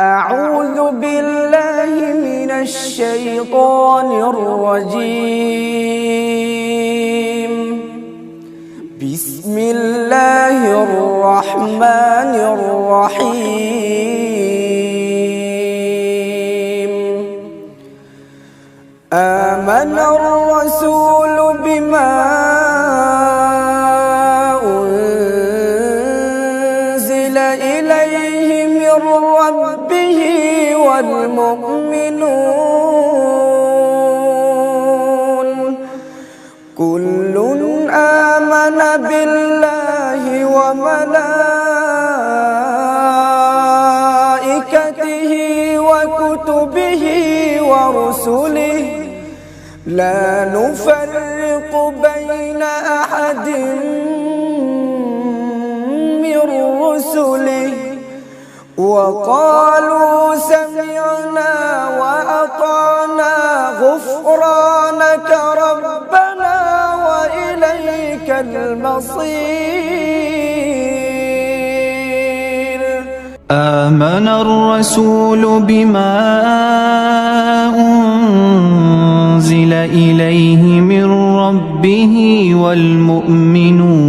أعوذ بالله من الشيطان الرجيم. بسم الله الرحمن الرحيم. آمن الرسول بما أنزل إليه من ربه والمؤمنون. كل آمن بالله وملائكته وكتبه ورسله. لا نفرق بين أحد وقالوا سمعنا وأطعنا غفرانك ربنا وإليك المصير. آمن الرسول بما أنزل إليه من ربه والمؤمنون.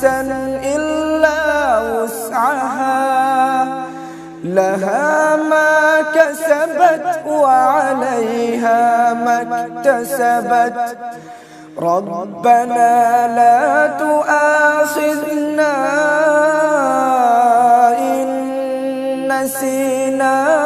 نفسا إلا وسعها لها ما كسبت وعليها ما اكتسبت. ربنا لا تؤاخذنا إن نسينا.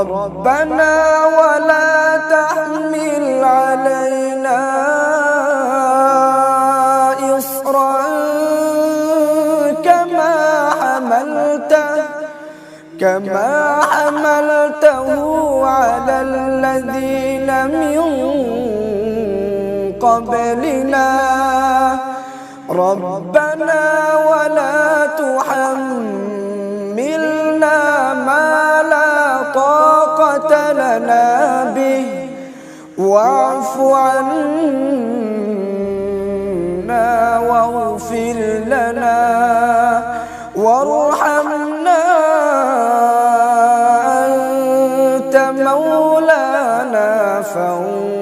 ربنا ولا تحمل علينا إصرا كما حملته كما حملته على الذين من قبلنا. ربنا ولا تحملنا لنا به واعف عنا واغفر لنا وارحمنا أنت مولانا فانصرنا.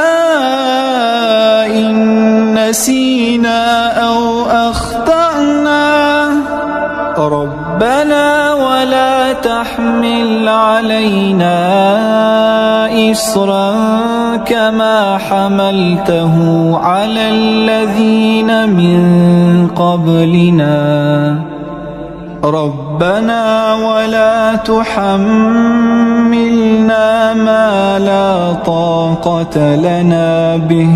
نسينا أو أخطأنا. ربنا ولا تحمل علينا إصرا كما حملته على الذين من قبلنا. ربنا ولا تحملنا ما لا طاقة لنا به.